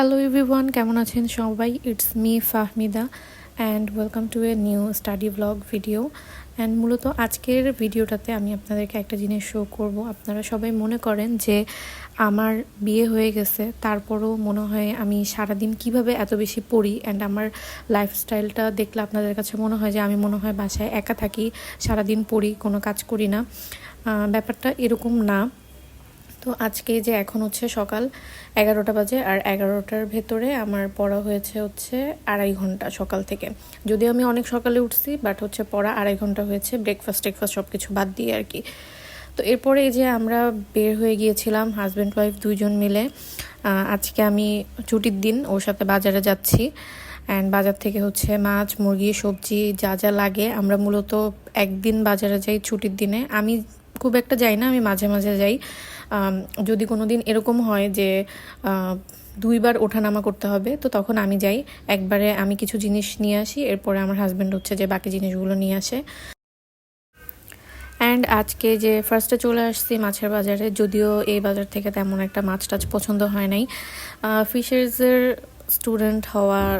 Hello everyone কেমন আছেন সবাই? It's me Fahmida and welcome to a new study blog video and মূলত আজকের ভিডিওটাতে আমি আপনাদেরকে একটা জিনিস শো করব। আপনারা সবাই মনে করেন যে আমার বিয়ে হয়ে গেছে, তারপরও মনে হয় আমি সারাদিন কীভাবে এত বেশি পড়ি অ্যান্ড আমার লাইফস্টাইলটা দেখলে আপনাদের কাছে মনে হয় যে আমি মনে হয় বাসায় একা থাকি, সারাদিন পড়ি, কোনো কাজ করি না। ব্যাপারটা এরকম না। তো আজকে যে এখন হচ্ছে সকাল এগারোটা বাজে আর এগারোটার ভেতরে আমার পড়া হয়েছে হচ্ছে আড়াই ঘণ্টা সকাল থেকে। যদিও আমি অনেক সকালে উঠছি বাট হচ্ছে পড়া আড়াই ঘণ্টা হয়েছে ব্রেকফাস্ট টেকফাস্ট সব কিছু বাদ দিয়ে আর কি। তো এরপরে এই যে আমরা বের হয়ে গিয়েছিলাম হাজব্যান্ড ওয়াইফ দুইজন মিলে আজকে আমি ছুটির দিন ওর সাথে বাজারে যাচ্ছি। অ্যান্ড বাজার থেকে হচ্ছে মাছ, মুরগি, সবজি যা যা লাগে আমরা মূলত একদিন বাজারে যাই ছুটির দিনে। আমি খুব একটা যাই না, আমি মাঝে মাঝে যাই। যদি কোনো দিন এরকম হয় যে দুইবার ওঠানামা করতে হবে, তো তখন আমি যাই। একবারে আমি কিছু জিনিস নিয়ে আসি, এরপরে আমার হাজব্যান্ড হচ্ছে যে বাকি জিনিসগুলো নিয়ে আসে। অ্যান্ড আজকে যে ফার্স্টে চলে আসছি মাছের বাজারে, যদিও এই বাজার থেকে তেমন একটা মাছ টাছ পছন্দ হয় নাই। ফিশার্সের স্টুডেন্ট হওয়ার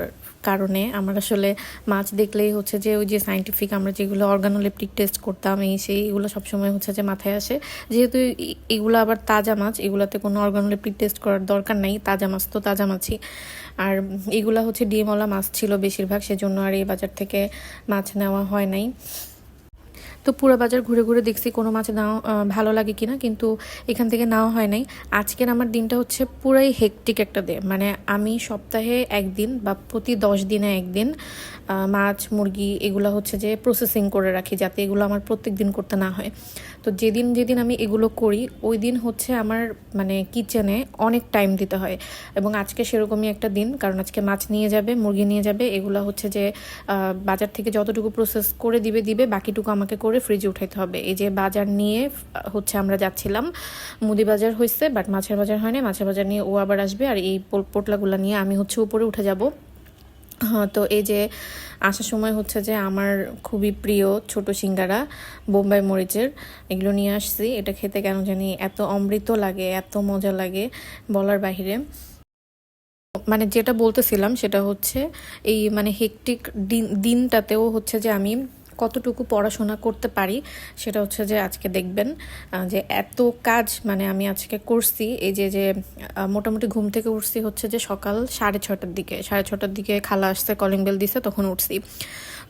কারণে আমার আসলে মাছ দেখলেই হচ্ছে যে ওই যে সাইন্টিফিক আমরা যেগুলো অর্গানোলেপটিক টেস্ট করতাম, এই সেই এগুলো সবসময় হচ্ছে যে মাথায় আসে। যেহেতু এগুলো আবার তাজা মাছ, এগুলোতে কোনো অর্গানোলেপটিক টেস্ট করার দরকার নাই, তাজা মাছ তো তাজা মাছই। আর এগুলো হচ্ছে ডিমওয়ালা মাছ ছিল বেশিরভাগ, সেজন্য আর এই বাজার থেকে মাছ নেওয়া হয় নাই। তো পুরো বাজার ঘুরে ঘুরে দেখছি কোনো মাছ নাও ভালো লাগে কিনা, কিন্তু এখান থেকে নাও হয় নাই। আজকের আমার দিনটা হচ্ছে পুরাই হেকটিক একটা দে মানে আমি সপ্তাহে একদিন বা প্রতি দশ দিনে একদিন মাছ, মুরগি এগুলো হচ্ছে যে প্রসেসিং করে রাখি, যাতে এগুলো আমার প্রত্যেক দিন করতে না হয়। তো যেদিন যেদিন আমি এগুলো করি, ওই দিন হচ্ছে আমার মানে কিচেনে অনেক টাইম দিতে হয়। এবং আজকে সেরকমই একটা দিন, কারণ আজকে মাছ নিয়ে যাবে, মুরগি নিয়ে যাবে, এগুলো হচ্ছে যে বাজার থেকে যতটুকু প্রসেস করে দিবে দিবে, বাকিটুকু আমাকে করে ফ্রিজে উঠাইতে হবে। এই যে বাজার নিয়ে হচ্ছে আমরা যাচ্ছিলাম, মুদি বাজার হয়েছে বাট মাছের বাজার হয়নি মাছের বাজার নিয়ে ও আবার আসবে, আর এই পোটলাগুলো নিয়ে আমি হচ্ছে উপরে উঠে যাব। হ্যাঁ তো এই যে আসার সময় হচ্ছে যে আমার খুবই প্রিয় ছোট সিঙ্গারা বোম্বাই মরিচের, এগুলো নিয়ে আসছি। এটা খেতে কেন জানি এত অমৃত লাগে, এত মজা লাগে বলার বাহিরে। মানে যেটা বলতেছিলাম সেটা হচ্ছে এই মানে হেকটিক দিন দিনটাতেও হচ্ছে যে আমি কতটুকু পড়াশোনা করতে পারি সেটা হচ্ছে যে আজকে দেখবেন যে এত কাজ মানে আমি আজকে করছি, এই যে যে মোটামুটি ঘুম থেকে উঠছি হচ্ছে যে সকাল সাড়ে ছটার দিকে, সাড়ে ছটার দিকে খালা আসছে কলিং বেল দিছে, তখন উঠছি।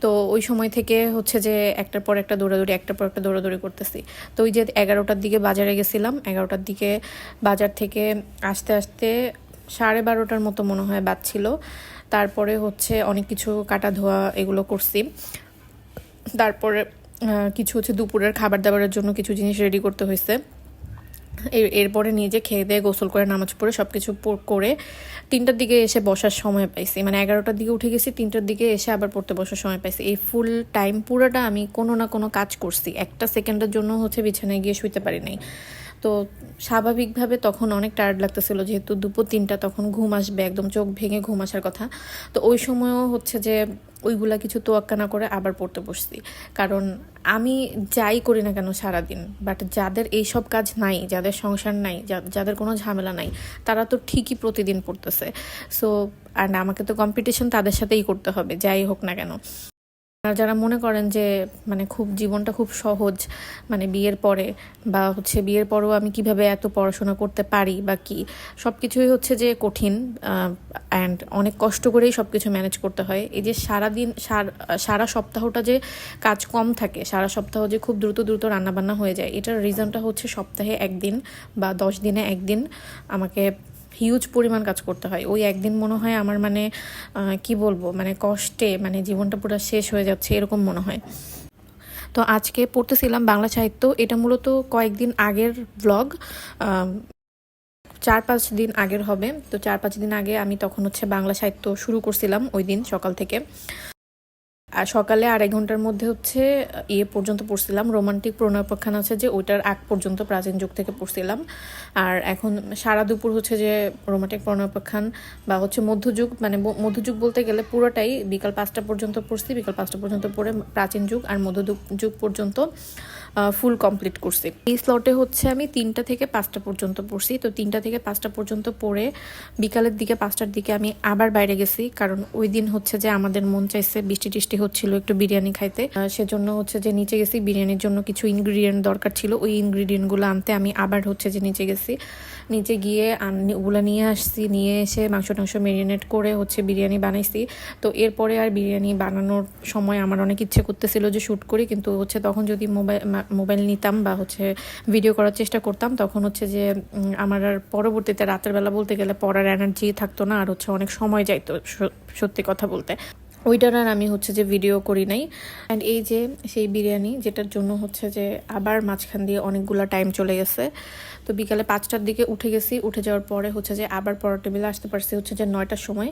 তো ওই সময় থেকে হচ্ছে যে একটার পর একটা দৌড়াদৌড়ি, একটার পর একটা দৌড়াদৌড়ি করতেছি। তো ওই যে এগারোটার দিকে বাজারে গেছিলাম, এগারোটার দিকে বাজার থেকে আসতে আসতে সাড়ে বারোটার মতো মনে হয় বাজছিল। তারপরে হচ্ছে অনেক কিছু কাটা ধোয়া এগুলো করছি। তারপরে কিছু হচ্ছে দুপুরের খাবার দাবারের জন্য কিছু জিনিস রেডি করতে হয়েছে। এর- এরপরে নিজে খেয়ে দিয়ে গোসল করে, নামাজ পড়ে সব কিছু করে তিনটার দিকে এসে বসার সময় পাইছি। মানে এগারোটার দিকে উঠে গেছি, তিনটার দিকে এসে আবার পড়তে বসার সময় পাইছি। এই ফুল টাইম পুরোটা আমি কোনো না কোনো কাজ করছি। একটা সেকেন্ডের জন্য হচ্ছে বিছানায় গিয়ে শুইতে পারি নাই। তো স্বাভাবিকভাবে তখন অনেক টায়ার্ড লাগতেছিল, যেহেতু দুপুর তিনটা তখন ঘুম আসবে, একদম চোখ ভেঙে ঘুম আসার কথা। তো ওই সময়ও হচ্ছে যে ওইগুলা কিছু তোয়াক্কা না করে আবার পড়তে বসছি। কারণ আমি যাই করি না কেন সারাদিন বাট যাদের এইসব কাজ নাই, যাদের সংসার নাই যাদের কোনো ঝামেলা নাই, তারা তো ঠিকই প্রতিদিন পড়তেছে। সো আর আমাকে তো কম্পিটিশন তাদের সাথেই করতে হবে, যাই হোক না কেন। আর যারা মনে করেন যে মানে খুব জীবনটা খুব সহজ মানে বিয়ের পরে বা হচ্ছে বিয়ের পরেও আমি কীভাবে এত পড়াশোনা করতে পারি বা কি সব কিছুই হচ্ছে যে কঠিন অ্যান্ড অনেক কষ্ট করেই সব কিছু ম্যানেজ করতে হয়। এই যে সারাদিন, সার- সারা সপ্তাহটা যে কাজ কম থাকে, সারা সপ্তাহ যে খুব দ্রুত দ্রুত রান্নাবান্না হয়ে যায়, এটার রিজনটা হচ্ছে সপ্তাহে একদিন বা দশ দিনে একদিন আমাকে হিউজ পরিমাণ কাজ করতে হয়। ওই একদিন মনে হয় আমার মানে কি বলব মানে কষ্টে মানে জীবনটা পুরো শেষ হয়ে যাচ্ছে, এরকম মনে হয়। তো আজকে পড়তেছিলাম বাংলা সাহিত্য। এটা মূলত কয়েকদিন আগের ব্লগ চার পাঁচ দিন আগের হবে। তো চার পাঁচ দিন আগে আমি তখন হচ্ছে বাংলা সাহিত্য শুরু করছিলাম ওই দিন সকাল থেকে। আর সকালে আড়াই ঘণ্টার মধ্যে হচ্ছে ইয়ে পর্যন্ত পড়ছিলাম। রোমান্টিক প্রণয়পাখ্যান আছে যে, ওইটার আগ পর্যন্ত প্রাচীন যুগ থেকে পড়ছিলাম। আর এখন সারা দুপুর হচ্ছে যে, রোমান্টিক প্রণয়পাখ্যান বা হচ্ছে মধ্যযুগ মানে মধ্যযুগ বলতে গেলে পুরোটাই বিকাল পাঁচটা পর্যন্ত পড়ছি। বিকাল পাঁচটা পর্যন্ত পড়ে প্রাচীন যুগ আর মধ্যযুগ, যুগ পর্যন্ত। ফুল কমপ্লিট করছি। এই স্লটে হচ্ছে আমি তিনটা থেকে পাঁচটা পর্যন্ত পড়ছি। তো তিনটা থেকে পাঁচটা পর্যন্ত পড়ে বিকালের দিকে, পাঁচটার দিকে আমি আবার বাইরে গেছি। কারণ ওই দিন হচ্ছে যে আমাদের মন চাইছে বৃষ্টি টিষ্টি হচ্ছিল একটু বিরিয়ানি খাইতে। সেজন্য হচ্ছে যে নিচে গেছি। বিরিয়ানির জন্য কিছু ইনগ্রিডিয়েন্ট দরকার ছিল। ওই ইনগ্রিডিয়েন্টগুলো আনতে আমি আবার হচ্ছে যে নিচে গেছি। নিচে গিয়ে ওগুলো নিয়ে আসছি, নিয়ে এসে মাংস টাংস মেরিনেট করে হচ্ছে বিরিয়ানি বানাইছি। তো এরপরে আর বিরিয়ানি বানানোর সময় আমার অনেক ইচ্ছে করতেছিল যে শ্যুট করি, কিন্তু হচ্ছে তখন যদি মোবাইল মোবাইল নিতাম বা হচ্ছে ভিডিও করার চেষ্টা করতাম, তখন হচ্ছে যে আমার আর পরবর্তীতে রাতের বেলা বলতে গেলে পড়ার এনার্জি থাকতো না, আর হচ্ছে অনেক সময় যাইতো সত্যি কথা বলতে। ওইটার আর আমি হচ্ছে যে ভিডিও করি নাই। অ্যান্ড এই যে, সেই বিরিয়ানি, যেটার জন্য হচ্ছে যে আবার মাঝখান দিয়ে অনেকগুলো টাইম চলে গেছে। তো বিকালে পাঁচটার দিকে উঠে গেছি। উঠে যাওয়ার পরে হচ্ছে যে আবার পরের টেবিলে আসতে পারছি হচ্ছে যে নয়টার সময়।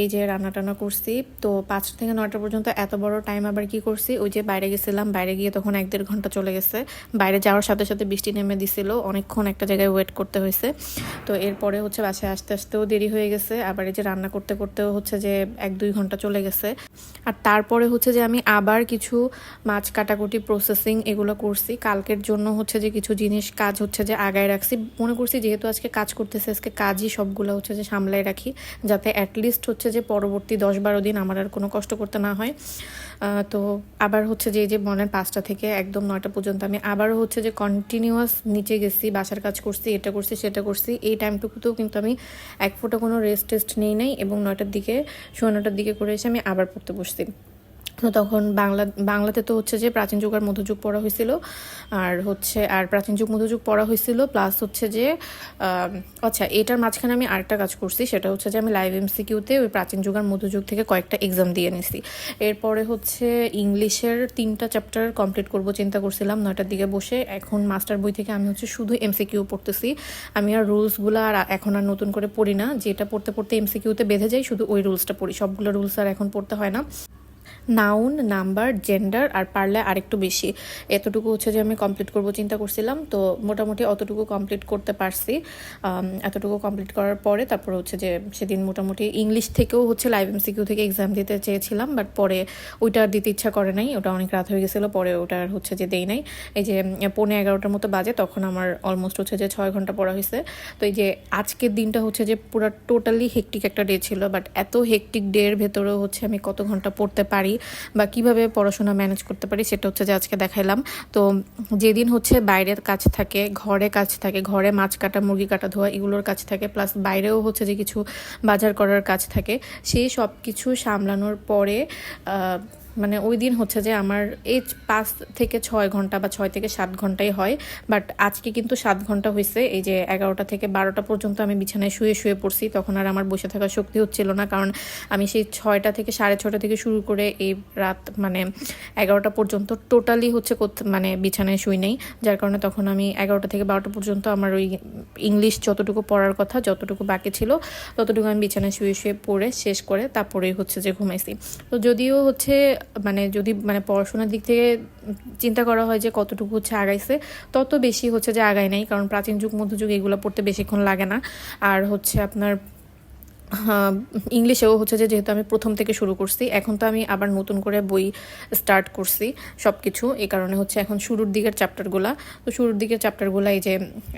এই যে রান্না টান্না করছি। তো পাঁচটা থেকে নয়টা পর্যন্ত এত বড় টাইম আবার কি করছি? ওই যে বাইরে গেছিলাম, বাইরে গিয়ে তখন এক দেড় ঘণ্টা চলে গেছে। বাইরে যাওয়ার সাথে সাথে বৃষ্টি নেমে দিছিল, অনেকক্ষণ একটা জায়গায় ওয়েট করতে হয়েছে। তো এরপরে হচ্ছে বাসায় আসতে আসতেও দেরি হয়ে গেছে। আবার এই যে রান্না করতে করতেও হচ্ছে যে এক দুই ঘণ্টা চলে গেছে। আর তারপরে হচ্ছে যে আমি আবার কিছু মাছ কাটাকুটি প্রসেসিং এগুলো করছি। কালকের জন্য হচ্ছে যে কিছু জিনিস কাজ হচ্ছে যে আগায় রাখছি। মনে করছি যেহেতু আজকে কাজ করতেছে, আজকে কাজই সবগুলো হচ্ছে যে সামলায় রাখি, যাতে অ্যাটলিস্ট হচ্ছে যে পরবর্তী দশ বারো দিন আমার আর কোনো কষ্ট করতে না হয়। তো আবার হচ্ছে যে এই যে মনের পাঁচটা থেকে একদম নয়টা পর্যন্ত আমি আবারও হচ্ছে যে কন্টিনিউয়াস নিচে গেছি, বাসার কাজ করছি, এটা করছি, সেটা করছি। এই টাইমটুকুতেও কিন্তু আমি এক ফোঁটা কোনো রেস্ট টেস্ট নেই নাই এবং নয়টার দিকে, সোয়া নটার দিকে করে এসে আমি আবার পড়তে বসছি। তো তখন বাংলা, বাংলাতে তো হচ্ছে যে প্রাচীন যুগ আর মধ্যযুগ পড়া হয়েছিল। আর হচ্ছে, আর প্রাচীন যুগ, মধ্যযুগ পড়া হয়েছিল প্লাস হচ্ছে যে আচ্ছা এটার মাঝখানে আমি আরেকটা কাজ করছি, সেটা হচ্ছে যে আমি লাইভ এমসিকিউতে ওই প্রাচীন যুগ আর মধ্যযুগ থেকে কয়েকটা এক্সাম দিয়ে নিছি। এরপরে হচ্ছে ইংলিশের তিনটা চ্যাপ্টার কমপ্লিট করব, চিন্তা করছিলাম, নয়টার দিকে বসে এখন মাস্টার বই থেকে আমি হচ্ছে শুধু এমসিকিউ পড়তেছি। আমি আর রুলসগুলো আর এখন আর নতুন করে পড়ি না, যেটা পড়তে পড়তে এমসিকিউতে বেঁধে যাই, শুধু ওই রুলসটা পড়ি, সবগুলো রুলস আর এখন পড়তে হয় না। নাউন নাম্বার জেন্ডার আর পারলে আরেকটু বেশি। এতটুকু হচ্ছে যে আমি কমপ্লিট করব চিন্তা করছিলাম। তো মোটামুটি অতটুকু কমপ্লিট করতে পারছি। এতটুকু কমপ্লিট করার পরে তারপর হচ্ছে যে সেদিন মোটামুটি ইংলিশ থেকেও হচ্ছে লাইভ এমসিকিউ থেকে এক্সাম দিতে চেয়েছিলাম বাট পরে ওইটা দিতে ইচ্ছা করে নাই। ওটা অনেক রাত হয়ে গেছিল পরে ওটা আর হচ্ছে যে দেই নাই। এই যে উম, পৌনে এগারোটার মতো বাজে তখন আমার অলমোস্ট হচ্ছে যে ছয় ঘণ্টা পড়া হয়েছে। তো এই যে আজকের দিনটা হচ্ছে যে পুরো টোটালি হেকটিক একটা ডে ছিল বাট এত হেকটিক ডে এর ভেতরেও হচ্ছে আমি কত ঘণ্টা পড়তে পারি বা কীভাবে পড়াশোনা ম্যানেজ করতে পারি সেটা হচ্ছে যে আজকে দেখাইলাম। তো যেদিন হচ্ছে বাইরের কাজ থাকে, ঘরে কাজ থাকে, ঘরে মাছ কাটা, মুরগি কাটা, ধোয়া এগুলোর কাজ থাকে প্লাস বাইরেও হচ্ছে যে কিছু বাজার করার কাজ থাকে, সেই সব কিছু সামলানোর পরে মানে ওই দিন হচ্ছে যে আমার এই পাঁচ থেকে ছয় ঘণ্টা বা ছয় থেকে সাত ঘন্টাই হয় বাট আজকে কিন্তু সাত ঘণ্টা হয়েছে এই যে এগারোটা থেকে বারোটা পর্যন্ত আমি বিছানায় শুয়ে শুয়ে পড়ছি, তখন আর আমার বসে থাকার শক্তি হচ্ছিল না, কারণ আমি সেই ছয়টা থেকে সাড়ে ছটা থেকে শুরু করে এই রাত মানে এগারোটা পর্যন্ত টোটালি হচ্ছে মানে বিছানায় শুই নেই, যার কারণে তখন আমি এগারোটা থেকে বারোটা পর্যন্ত আমার ওই ইংলিশ যতটুকু পড়ার কথা, যতটুকু বাকি ছিল, ততটুকু আমি বিছানায় শুয়ে শুয়ে পড়ে শেষ করে তারপরেই হচ্ছে যে ঘুমাইছি। তো যদিও হচ্ছে মানে যদি মানে পড়াশোনার দিক থেকে চিন্তা করা হয় যে কতটুকু হচ্ছে আগাইছে, তত বেশি হচ্ছে যে আগায় নাই, কারণ প্রাচীন যুগ, মধ্যযুগ এগুলো পড়তে বেশিক্ষণ লাগে না। আর হচ্ছে আপনার ইংলিশেও হচ্ছে যে যেহেতু আমি প্রথম থেকে শুরু করছি, এখন তো আমি আবার নতুন করে বই স্টার্ট করছি সব কিছু এই কারণে হচ্ছে এখন শুরুর দিকের চ্যাপ্টারগুলা তো শুরুর দিকের চ্যাপ্টারগুলো এই যে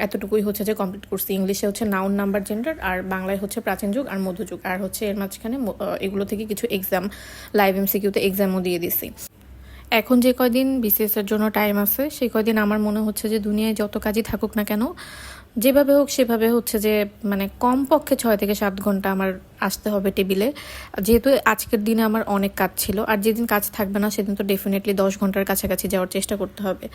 এতটুকুই হচ্ছে যে কমপ্লিট করছি। ইংলিশে হচ্ছে নাউন নাম্বার জেন্ডার আর বাংলায় হচ্ছে প্রাচীন যুগ আর মধ্যযুগ। আর হচ্ছে এর মাঝখানে এগুলো থেকে কিছু এক্সাম লাইভ এমসিকিউতে এক্সামও দিয়ে দিছি। এখন যে কয়দিন বিসিএস এর জন্য টাইম আছে, সেই কয়দিন আমার মনে হচ্ছে যে দুনিয়ায় যত কাজই থাকুক না কেন যেভাবে হোক সেভাবে হচ্ছে যে মানে কমপক্ষে ছয় থেকে সাত ঘণ্টা আমার আসতে হবে টেবিলে। যেহেতু আজকের দিনে আমার অনেক কাজ ছিল, আর যেদিন কাজ থাকবে না সেদিন তো ডেফিনেটলি দশ ঘণ্টার কাছাকাছি যাওয়ার চেষ্টা করতে হবে।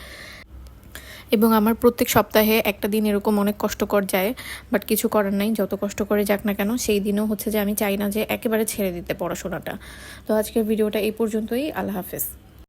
এবং আমার প্রত্যেক সপ্তাহে একটা দিন এরকম অনেক কষ্টকর যায় বাট কিছু করার নাই, যত কষ্ট করে যাক না কেন, সেই দিনও হচ্ছে যে আমি চাই না যে একেবারে ছেড়ে দিতে পড়াশোনাটা। তো আজকের ভিডিওটা এই পর্যন্তই, আল্লাহ হাফেজ।